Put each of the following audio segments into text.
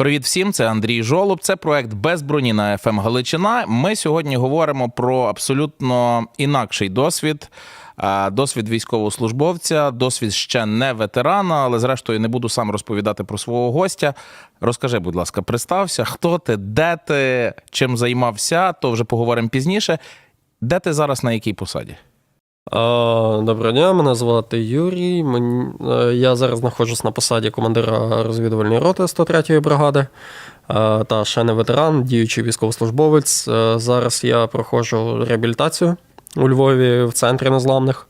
Привіт всім, це Андрій Жолоб. Це проект без броні на ФМ Галичина. Ми сьогодні говоримо про абсолютно інакший досвід. Досвід військовослужбовця, досвід ще не ветерана, але зрештою не буду сам розповідати про свого гостя. Розкажи, будь ласка, представся, хто ти, де ти, чим займався, то вже поговоримо пізніше. Де ти зараз на якій посаді? Доброго дня, мене звати Юрій. Е, я зараз знаходжусь на посаді командира розвідувальної роти 103-ї бригади. Е, Та ще не ветеран, діючий військовослужбовець. Е, Зараз я проходжу реабілітацію у Львові в центрі незламних.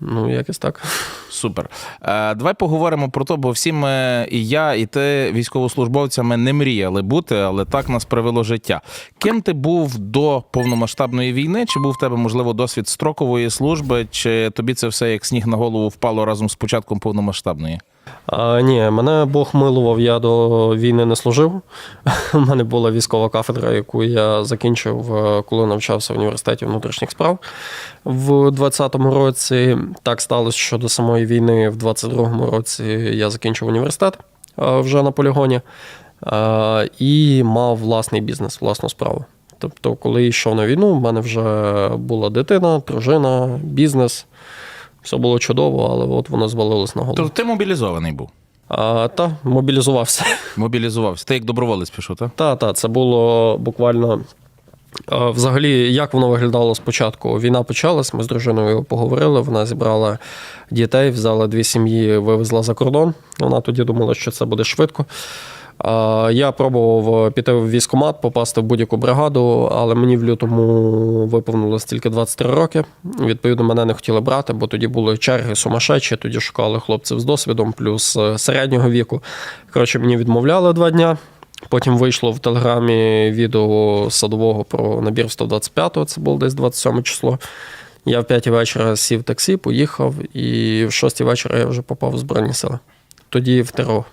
Ну, якось так. Супер. Е, давай поговоримо про те, бо всі ми, і я, і ти військовослужбовцями не мріяли бути, але так нас привело життя. Ким ти був до повномасштабної війни? Чи був в тебе, можливо, досвід строкової служби, чи тобі це все як сніг на голову впало разом з початком повномасштабної? А, ні, мене Бог милував, я до війни не служив. У мене була військова кафедра, яку я закінчив, е, коли навчався в університеті внутрішніх справ в 20-му році. Так сталося, що до самої війни в 22-му році я закінчив університет е, вже на полігоні е, і мав власний бізнес, власну справу. Тобто, коли йшов на війну, в мене вже була дитина, дружина, бізнес. Все було чудово, але от воно звалилось на голову. Тобто ти мобілізований був. А, та, мобілізувався. Мобілізувався. Ти як доброволець пішов, так? Та, та, це було буквально. Взагалі, як воно виглядало спочатку? Війна почалась, ми з дружиною поговорили. Вона зібрала дітей, взяла дві сім'ї, вивезла за кордон. Вона тоді думала, що це буде швидко. Я пробував піти в військкомат, попасти в будь-яку бригаду, але мені в лютому виповнилось тільки 23 роки. Відповідно, мене не хотіли брати, бо тоді були черги сумасшедші, тоді шукали хлопців з досвідом, плюс е, середнього віку. Коротше, мені відмовляли два дня. Потім вийшло в телеграмі відео садового про набір 125-го, це було десь 27 число. Я в 5 вечора сів в таксі, поїхав, і в 6 вечора я вже попав в Збройні сили. Тоді в ТРО.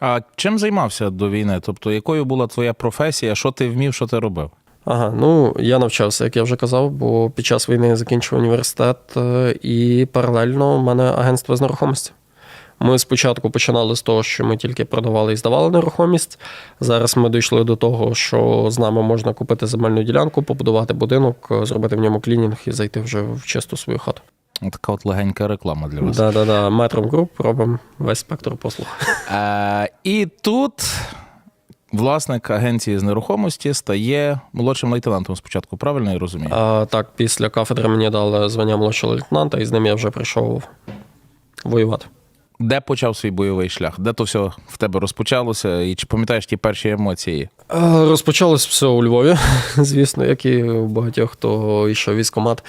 А чим займався до війни? Тобто, якою була твоя професія? Що ти вмів, що ти робив? Ага, ну я навчався, як я вже казав, бо під час війни я закінчив університет, е, і паралельно в мене агентство з нерухомості. Ми спочатку починали з того, що ми тільки продавали і здавали нерухомість. Зараз ми дійшли до того, що з нами можна купити земельну ділянку, побудувати будинок, е, зробити в ньому клінінг і зайти вже в чисту свою хату. Така от легенька реклама для вас. Да, да, да. Метром груп робимо весь спектр послуг. Е, і тут власник агенції з нерухомості стає молодшим лейтенантом спочатку, правильно я розумію? А так, після кафедри мені дали звання молодшого лейтенанта, і з ним я вже прийшов воювати. Де почав свій бойовий шлях? Де то все в тебе розпочалося? І чи пам'ятаєш ті перші емоції? Е, Розпочалось все у Львові, звісно, як і у багатьох, хто йшов військкомат.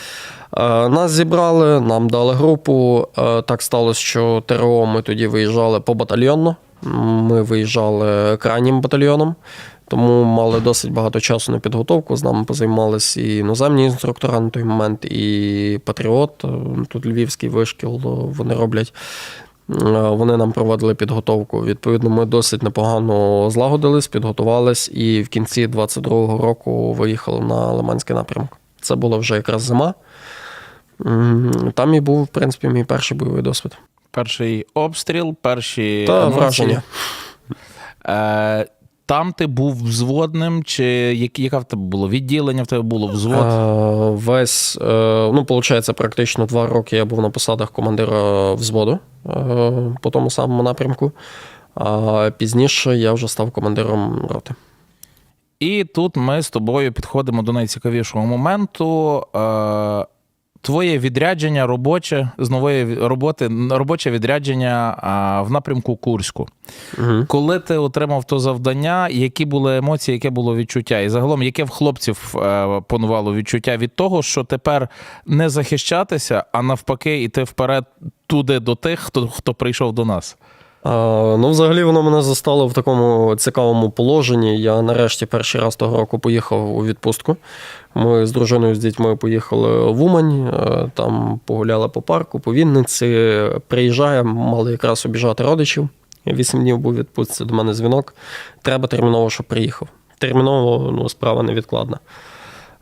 Е, Нас зібрали, нам дали групу. Е, Так сталося, що ТРО ми тоді виїжджали побатальйонно. Ми виїжджали крайнім батальйоном, тому мали досить багато часу на підготовку. З нами позаймалися і іноземні інструктори на той момент, і Патріот. Тут львівський вишкіл вони роблять. Е, Вони нам проводили підготовку. Відповідно, ми досить непогано злагодились, підготувались, і в кінці 22-го року виїхали на Лиманський напрямок. Це була вже якраз зима. Там і був, в принципі, мій перший бойовий досвід. Перший обстріл, перші Та емоції. враження. Е, там ти був взводним, чи яка в тебе було відділення в тебе було взвод? Е, Весь, е, ну, виходить, практично два роки я був на посадах командира взводу е, по тому самому напрямку. А пізніше я вже став командиром роти. І тут ми з тобою підходимо до найцікавішого моменту. Е, Твоє відрядження робоче з нової роботи, робоче відрядження а, в напрямку Курську. Угу. Коли ти отримав то завдання, які були емоції, яке було відчуття? І загалом, яке в хлопців а, панувало відчуття від того, що тепер не захищатися, а навпаки, йти вперед туди до тих, хто, хто прийшов до нас? Ну, взагалі, воно мене застало в такому цікавому положенні. Я нарешті перший раз того року поїхав у відпустку. Ми з дружиною з дітьми поїхали в Умань, е, там погуляли по парку, по Вінниці. Приїжджаємо, мали якраз обіжати родичів. Вісім днів був відпустці, до мене дзвінок. Треба терміново, щоб приїхав. Терміново ну, справа невідкладна.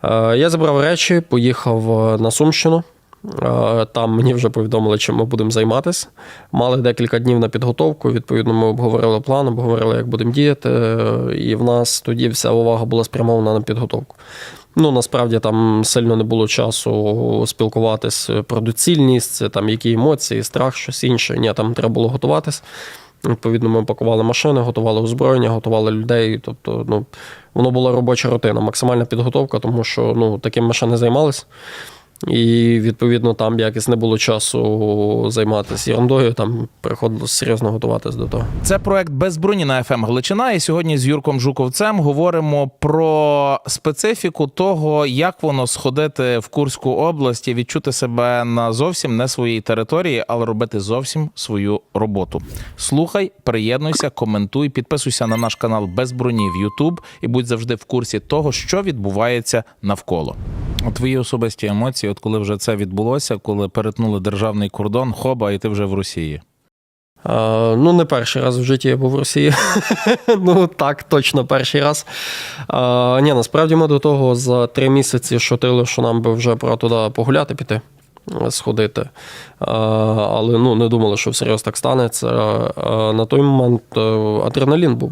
Е, Я забрав речі, поїхав е, на Сумщину. Е, Там мені вже повідомили, чим ми будемо займатися. Мали декілька днів на підготовку. Відповідно, ми обговорили план, обговорили, як будемо діяти. е, І в нас тоді вся увага була спрямована на підготовку. Ну, насправді там сильно не було часу спілкуватись про доцільність, там які емоції, страх, щось інше. Ні, там треба було готуватись. Відповідно, ми пакували машини, готували озброєння, готували людей. Тобто, ну, воно була робоча рутина, максимальна підготовка, тому що ну, таким ми ще займалися. І відповідно там якось не було часу займатися ерундою, там приходилося серйозно готуватись до того. Це проект без броні на ФМ Галичина. І сьогодні з Юрком Жуковцем говоримо про специфіку того, як воно сходити в Курську область і відчути себе на зовсім не своїй території, але робити зовсім свою роботу. Слухай, приєднуйся, коментуй, підписуйся на наш канал без броні в YouTube і будь завжди в курсі того, що відбувається навколо. Твої особисті емоції, от коли вже це відбулося, коли перетнули державний кордон, хоба, і ти вже в Росії. А, ну, не перший раз в житті я був в Росії. ну, так, точно перший раз. А, ні, насправді ми до того за три місяці шутили, що нам би вже пора туди погуляти піти. Сходити, але ну не думали, що всерйоз так станеться. На той момент е, адреналін був,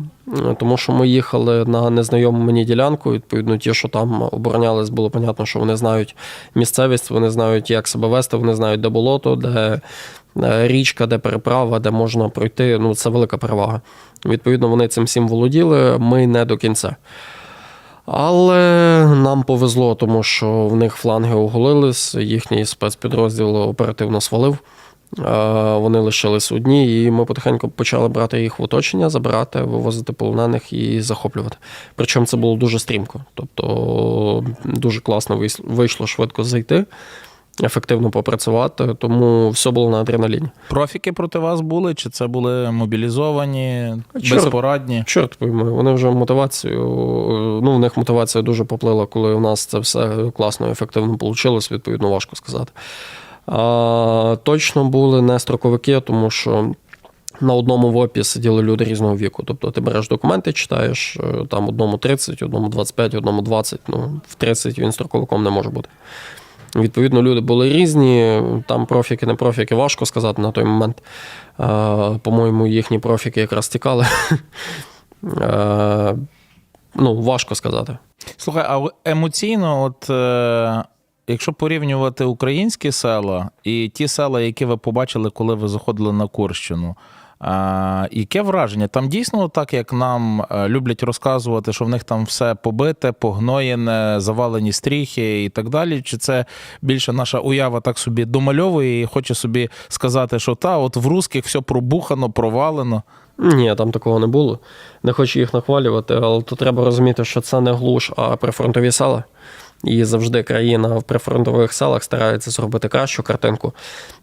тому що ми їхали на незнайому мені ділянку. Відповідно, ті, що там оборонялись, було понятно, що вони знають місцевість, вони знають, як себе вести, вони знають, де болото, де е, річка, де переправа, де можна пройти. Ну, це велика перевага. Відповідно, вони цим всім володіли. Ми не до кінця. Але нам повезло, тому що в них фланги оголились, їхній спецпідрозділ оперативно свалив. Е, Вони лишились одні, і ми потихеньку почали брати їх в оточення, забирати, вивозити полонених і захоплювати. Причому це було дуже стрімко. Тобто дуже класно вийшло швидко зайти, ефективно попрацювати, тому все було на адреналіні. Профіки проти вас були? Чи це були мобілізовані, Чорт. безпорадні? Чорт пойми, вони вже мотивацію. Ну, в них мотивація дуже поплила, коли у нас це все класно і ефективно вийшло, відповідно, важко сказати. А, точно були не строковики, тому що. На одному ВОПі сиділи люди різного віку. Тобто ти береш документи, читаєш е, там одному 30, одному 25, одному 20. Ну, в 30 він строковиком не може бути. Відповідно, люди були різні. Там профіки, не профіки, важко сказати на той момент. Е, По-моєму, їхні профіки якраз тікали. Е, Ну, важко сказати. Слухай, а емоційно, от е, якщо порівнювати українські села і ті села, які ви побачили, коли ви заходили на Курщину. Яке враження? Там дійсно так, як нам е, люблять розказувати, що в них там все побите, погноєне, завалені стріхи і так далі. Чи це більше наша уява так собі домальовує і хоче собі сказати, що та, от в русських все пробухано, провалено. Ні, там такого не було. Не хочу їх нахвалювати, але то треба розуміти, що це не глуш, а прифронтові села. І завжди країна в прифронтових селах старається зробити кращу картинку.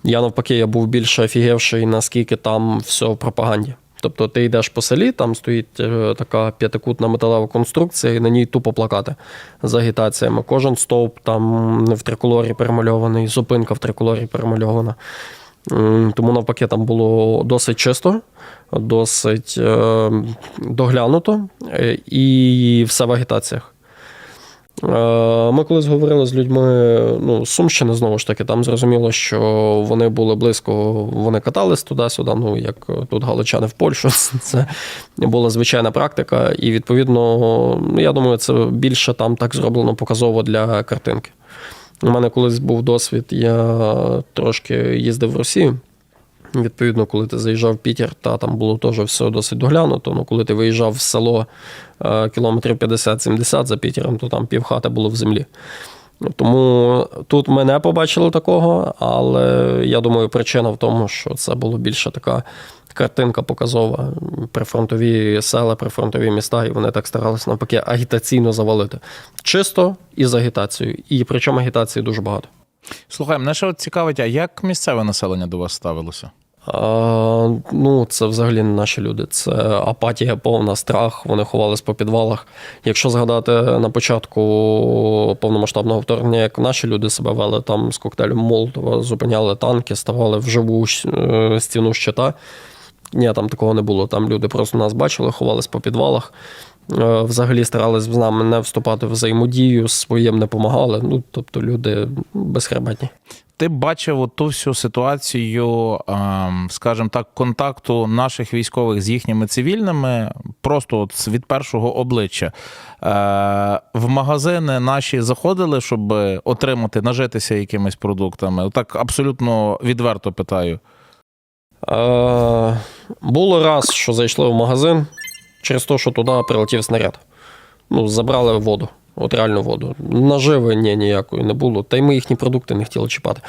Я навпаки, я був більше офігевший, наскільки там все в пропаганді. Тобто ти йдеш по селі, там стоїть е, така п'ятикутна металева конструкція, і на ній тупо плакати з агітаціями. Кожен стовп там в триколорі перемальований, зупинка в триколорі перемальована. Тому навпаки, там було досить чисто, досить е, доглянуто е, і все в агітаціях. Е, Ми колись говорили з людьми ну, з Сумщини, знову ж таки, там зрозуміло, що вони були близько, вони катались туди-сюди, ну як тут галичани в Польщу. Це була звичайна практика, і відповідно, я думаю, це більше там так зроблено показово для картинки. У мене колись був досвід, я трошки їздив в Росію. Відповідно, коли ти заїжджав в Пітер, та там було теж все досить доглянуто. Ну, коли ти виїжджав в село е, кілометрів 50-70 за Пітером, то там півхати було в землі. Тому тут ми не побачили такого, але я думаю, причина в тому, що це було більше така картинка показова. Прифронтові села, прифронтові міста, і вони так старалися навпаки агітаційно завалити. Чисто і з агітацією. І причому агітації дуже багато. Слухай, мене ще цікавить, а як місцеве населення до вас ставилося? Ну, це взагалі не наші люди. Це апатія, повна страх. Вони ховались по підвалах. Якщо згадати на початку повномасштабного вторгнення, як наші люди себе вели там з коктейлем Молотова, зупиняли танки, ставали в живу е, стіну щита. Ні, там такого не було. Там люди просто нас бачили, ховались по підвалах. Е, Взагалі старались з нами не вступати в взаємодію, своїм не допомагали. Ну, тобто люди безхребетні. Ти бачив ту всю ситуацію, ем, скажімо так, контакту наших військових з їхніми цивільними, просто от від першого обличчя. Е, В магазини наші заходили, щоб отримати, нажитися якимись продуктами. Так абсолютно відверто питаю. Е, було раз, що зайшли в магазин через те, що туди прилетів снаряд. Ну, забрали воду, от реальну воду. Наживи ні, ніякої не було. Та й ми їхні продукти не хотіли чіпати.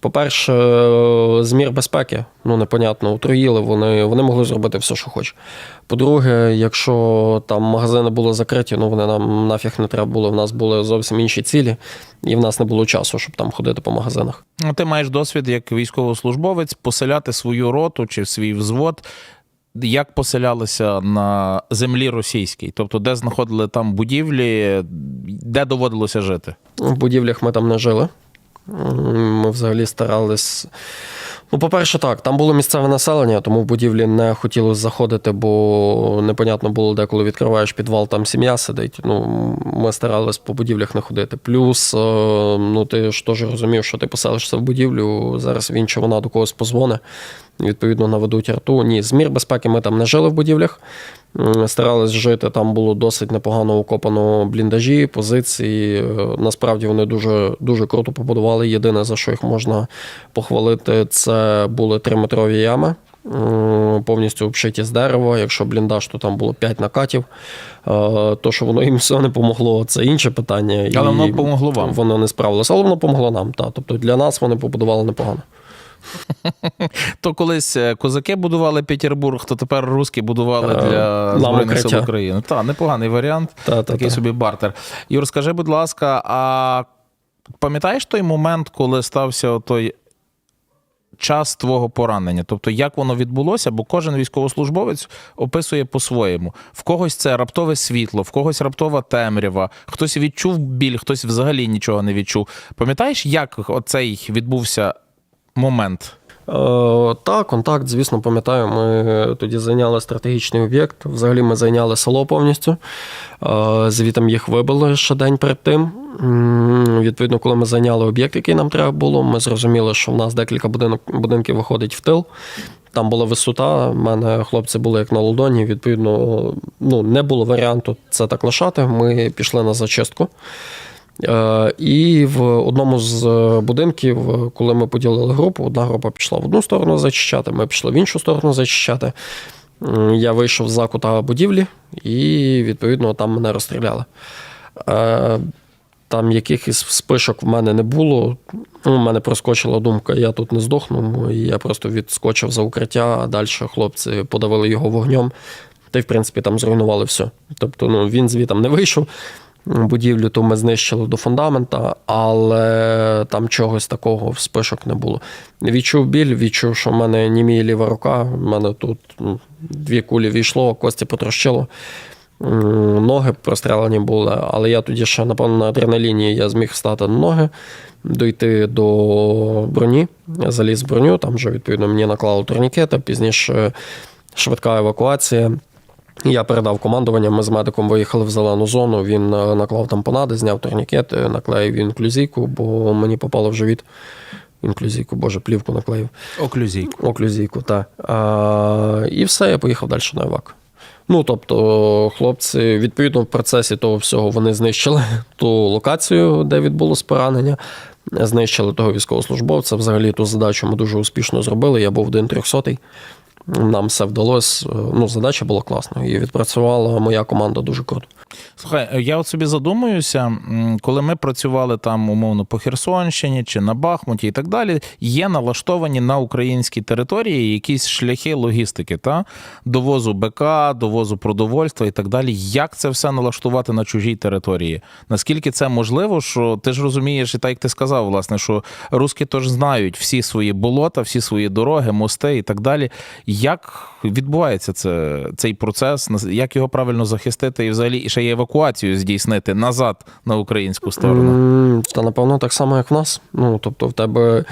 По-перше, е, змір безпеки, ну непонятно, отруїли, вони, вони могли зробити все, що хочуть. По-друге, якщо там магазини були закриті, ну вони нам нафіг не треба було. В нас були зовсім інші цілі, і в нас не було часу, щоб там ходити по магазинах. Ну, Ти маєш досвід як військовослужбовець поселяти свою роту чи свій взвод. Як поселялися на землі російській, тобто де знаходили там будівлі, де доводилося жити? В будівлях ми там не жили. Ми взагалі старались. Ну, по-перше, так, там було місцеве населення, тому в будівлі не хотілося заходити, бо непонятно було, де коли відкриваєш підвал, там сім'я сидить. Ну, ми старались по будівлях не ходити. Плюс, е, ну ти ж теж розумів, що ти поселишся в будівлю, зараз він чи вона до когось позвоне, відповідно, наведуть арту. Ні, з мір безпеки ми там не жили в будівлях. Старались жити, там було досить непогано укопано бліндажі, позиції. Е, Насправді вони дуже, дуже круто побудували. Єдине, за що їх можна похвалити, це були триметрові ями. Повністю обшиті з дерева. Якщо бліндаж, то там було 5 накатів. Е, То, що воно їм все не помогло, це інше питання. Але І воно помогло вам. Воно не справилося, але воно помогло нам. Та. Тобто для нас вони побудували непогано. То колись е, козаки будували Петербург, то тепер русські будували Е, для Збройних сил. України. Так, непоганий варіант. Та, та, Такий та. собі бартер. Юр, скажи, будь ласка, а пам'ятаєш той момент, коли стався той час твого поранення? Тобто, як воно відбулося? Бо кожен військовослужбовець описує по-своєму. В когось це раптове світло, в когось раптова темрява, хтось відчув біль, хтось взагалі нічого не відчув. Пам'ятаєш, як оцей відбувся момент? Е, Так, контакт, звісно, пам'ятаю. Ми тоді зайняли стратегічний об'єкт. Взагалі ми зайняли село повністю. Е, Звітом їх вибили ще день перед тим. Відповідно, коли ми зайняли об'єкт, який нам треба було, ми зрозуміли, що в нас декілька будинок, будинків виходить в тил. Там була висота, в мене хлопці були як на ладоні. Відповідно, ну, не було варіанту це так лишати. Ми пішли на зачистку. Е, І в одному з е, будинків, е, коли ми поділили групу, одна група пішла в одну сторону зачищати, ми пішли в іншу сторону зачищати. Я вийшов за кута будівлі, і відповідно там мене розстріляли. Там якихось спишок в мене не було. Ну, У мене проскочила думка, я тут не здохну. І я просто відскочив за укриття, а далі хлопці подавили його вогнем. Та й, в принципі, там зруйнували все. Тобто, ну, він звітом не вийшов. Будівлю то ми знищили до фундамента, але там чогось такого в спишок не було. Відчув біль, відчув, що в мене німіє ліва рука, в мене тут ну, дві кулі війшло, кості потрощило. Ноги прострелені були, але я тоді ще, напевно, на адреналіні я зміг встати на ноги, дойти до броні, заліз в броню, там вже, відповідно, мені наклали турнікети, пізніше швидка евакуація. Я передав командування, ми з медиком виїхали в зелену зону. Він е, наклав тампонади, зняв турнікети, наклеїв інклюзійку, бо мені попало в живіт. Інклюзійку, боже, плівку наклеїв. Оклюзійку. Оклюзійку, так. А, і все, я поїхав далі на евак. Ну, тобто, хлопці, відповідно, в процесі того всього вони знищили ту локацію, де відбулось поранення, знищили того військовослужбовця. Взагалі ту задачу ми дуже успішно зробили. Я був один трьохсотий. Нам все вдалося. Ну, задача була класна. І відпрацювала моя команда дуже круто. Слухай, я от собі задумуюся, коли ми працювали там умовно по Херсонщині чи на Бахмуті і так далі, є налаштовані на українській території якісь шляхи логістики, та довозу БК, довозу продовольства і так далі. Як це все налаштувати на чужій території? Наскільки це можливо, що ти ж розумієш, і так як ти сказав, власне, що русські теж знають всі свої болота, всі свої дороги, мости і так далі. Як відбувається це, цей процес? Як його правильно захистити і взагалі і ще й евакуацію здійснити назад на українську сторону? Та напевно так само, як в нас. Ну, тобто, в тебе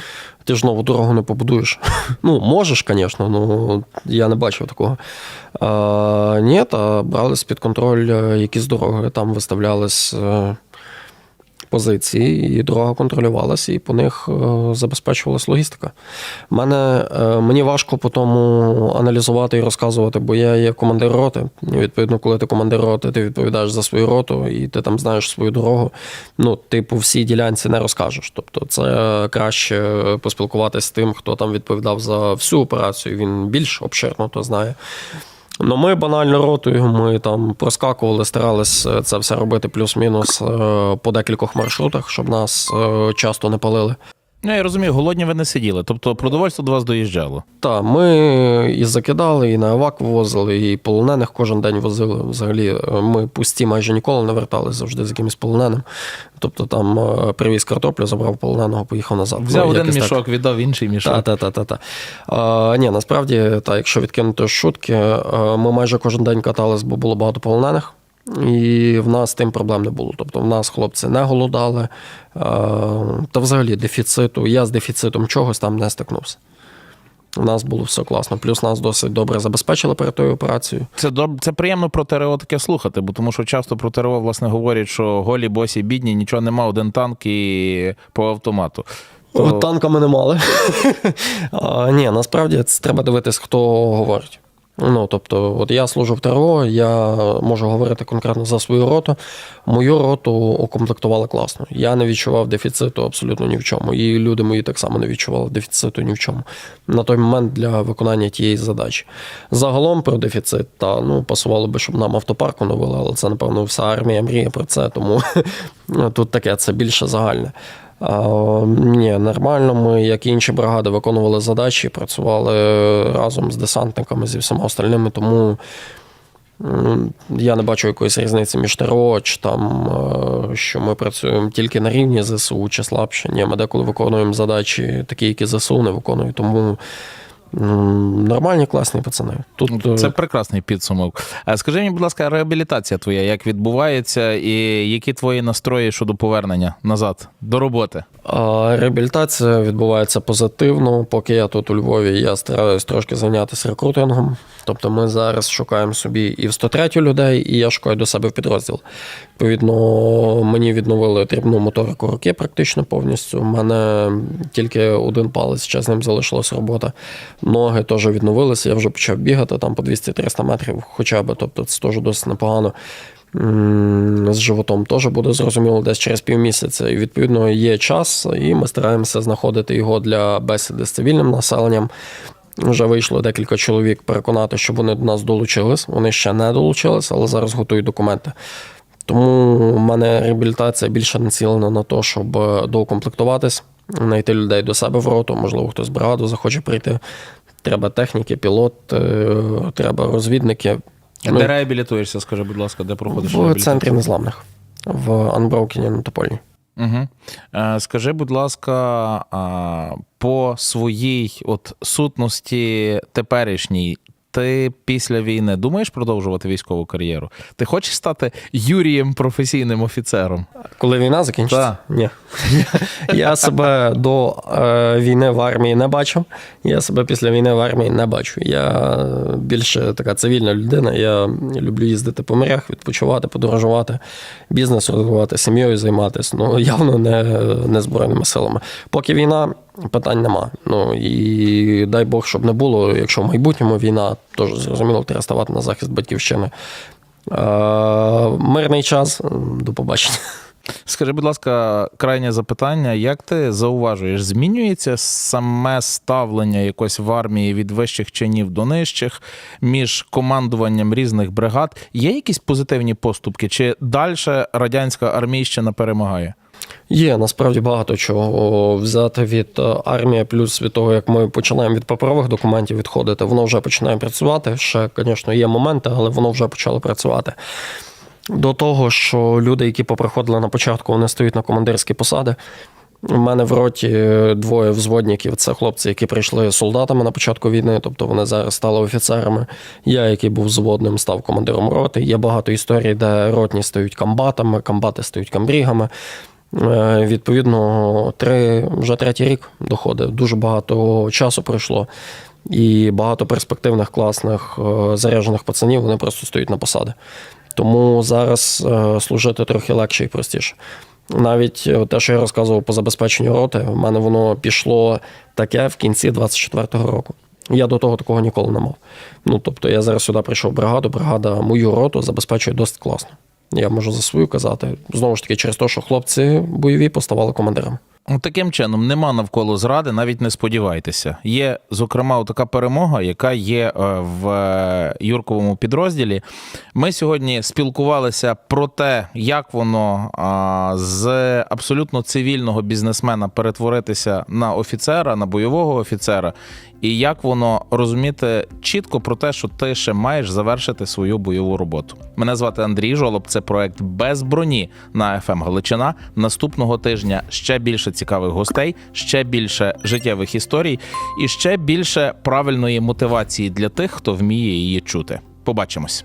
ти ж нову дорогу не побудуєш. Ну, можеш, звісно, ну я не бачив такого. А, ні, та брали під контроль е, якісь дороги, там виставлялись е, позиції, і дорога контролювалася, і по них е, забезпечувалась логістика. Мене, е, мені важко по тому аналізувати і розказувати, бо я є командир роти. Відповідно, коли ти командир роти, ти відповідаєш за свою роту, і ти там знаєш свою дорогу. Ну, ти по всій ділянці не розкажеш. Тобто, це краще поспілкуватися з тим, хто там відповідав за всю операцію. Він більш обширно то знає. Ну, ми банально ротою, ми там проскакували, старались е, це все робити плюс-мінус е, по декількох маршрутах, щоб нас е, часто не палили. Ну, я розумію, голодні ви не сиділи. Тобто продовольство до вас доїжджало. Так, ми і закидали, і на евак вивозили, і полонених кожен день возили. Взагалі, е, ми пусті майже ніколи не вертали завжди з якимось полоненим. Тобто там е, привіз картоплю, забрав полоненого, поїхав назад. Взяв Ну, один якось так. мішок, віддав інший мішок. Та, та, та, та, та. А, ні, насправді, та, якщо відкинути шутки, е, ми майже кожен день катались, бо було багато полонених. І в нас тим проблем не було. Тобто в нас хлопці не голодали, е, та взагалі дефіциту. Я з дефіцитом чогось там не стикнувся. У нас було все класно. Плюс нас досить добре забезпечили перед тою операцією. Це доб... це приємно про ТРО таке слухати, бо тому що часто про ТРО власне говорять, що голі, босі, бідні, нічого нема, один танк і по автомату. То- От танками не мали. а, ні, насправді це треба дивитись, хто говорить. Ну, тобто, от я служу в ТРО, я можу говорити конкретно за свою роту. Мою роту укомплектували класно. Я не відчував дефіциту абсолютно ні в чому. І люди мої так само не відчували дефіциту ні в чому на той момент для виконання тієї задачі. Загалом про дефіцит, та ну пасувало би, щоб нам автопарк оновили, але це, напевно, вся армія мріє про це, тому тут таке це більше загальне. Ні, нормально. Ми, як і інші бригади, виконували задачі, працювали разом з десантниками, зі всіма остальними, тому я не бачу якоїсь різниці між ТРО, чи там, е, що ми працюємо тільки на рівні ЗСУ чи слабше. Ні, ми деколи виконуємо задачі, такі, які ЗСУ не виконують. Тому нормальні, класні пацани. Тут е, Це прекрасний підсумок. А Скажи мені, будь ласка, реабілітація твоя, як відбувається, і які твої настрої щодо повернення назад до роботи? Реабілітація відбувається позитивно. Поки я тут у Львові, я стараюсь трошки зайнятися рекрутингом. Тобто ми зараз шукаємо собі і в 103 людей, і я шукаю до себе в підрозділ. Відповідно, мені відновили дрібну моторику руки практично повністю. У мене тільки один палець, ще з ним залишилась робота. Ноги теж відновилися, я вже почав бігати там по 200-300 метрів хоча б. Тобто це теж досить непогано. З животом теж буде зрозуміло десь через півмісяця. І відповідно є час, і ми стараємося знаходити його для бесіди з цивільним населенням. Вже вийшло декілька чоловік переконати, щоб вони до нас долучились. Вони ще не долучились, але зараз готують документи. Тому в мене реабілітація більше націлена на те, щоб е, доукомплектуватись, знайти людей до себе в роту, можливо, хтось в бригаду захоче прийти. Треба техніки, пілот, е, треба розвідники. Ну, Де реабілітуєшся, скажи, будь ласка, де проходиш в центрі незламних в Анброукені на Топольні. Угу. Скажи, будь ласка, по своїй от сутності теперішній. Ти після війни думаєш продовжувати військову кар'єру? Ти хочеш стати Юрієм професійним офіцером? Коли війна закінчиться? Так. Ні. Я себе до е, війни в армії не бачив. Я себе після війни в армії не бачу. Я більше така цивільна людина. Я люблю їздити по морях, відпочивати, подорожувати, бізнес розвивати, сім'єю займатися. Ну, явно не, не Збройними силами. Поки війна, питань нема. Ну і дай Бог, щоб не було, якщо в майбутньому війна, теж зрозуміло, треба ставати на захист батьківщини. Е, мирний час, до побачення. Скажи, будь ласка, крайнє запитання: як ти зауважуєш, змінюється саме ставлення якось в армії від вищих чинів до нижчих між командуванням різних бригад? Є якісь позитивні поступки? Чи далі радянська армійщина перемагає? Є насправді багато чого взяти від е, армії, плюс від того, як ми починаємо від паперових документів відходити, воно вже починає працювати. Ще, звісно, є моменти, але воно вже почало працювати. До того, що люди, які поприходили на початку, вони стають на командирські посади. У мене в роті двоє взводників це хлопці, які прийшли солдатами на початку війни, тобто вони зараз стали офіцерами. Я, який був взводним, став командиром роти. Є багато історій, де ротні стають комбатами, комбати стають камбрігами. Е, Відповідно, три, вже третій рік доходить. Дуже багато часу пройшло. І багато перспективних, класних, е, заряджених пацанів вони просто стоять на посади. Тому зараз е, служити трохи легше і простіше. Навіть те, що я розказував по забезпеченню роти, в мене воно пішло таке в кінці 24-го року. Я до того такого ніколи не мав. Ну тобто, я зараз сюди прийшов бригаду, бригада мою роту забезпечує досить класно. Я можу за свою казати. Знову ж таки, через те, що хлопці бойові поставали командирами. Ну, Таким чином, нема навколо зради, навіть не сподівайтеся. Є, зокрема, така перемога, яка є е, в е, Юрковому підрозділі. Ми сьогодні спілкувалися про те, як воно з абсолютно цивільного бізнесмена перетворитися на офіцера, на бойового офіцера, і як воно розуміти чітко про те, що ти ще маєш завершити свою бойову роботу. Мене звати Андрій Жолоб. Це проект без броні на ФМ Галичина. Наступного тижня ще більше цікавих гостей, ще більше життєвих історій і ще більше правильної мотивації для тих, хто вміє її чути. Побачимось.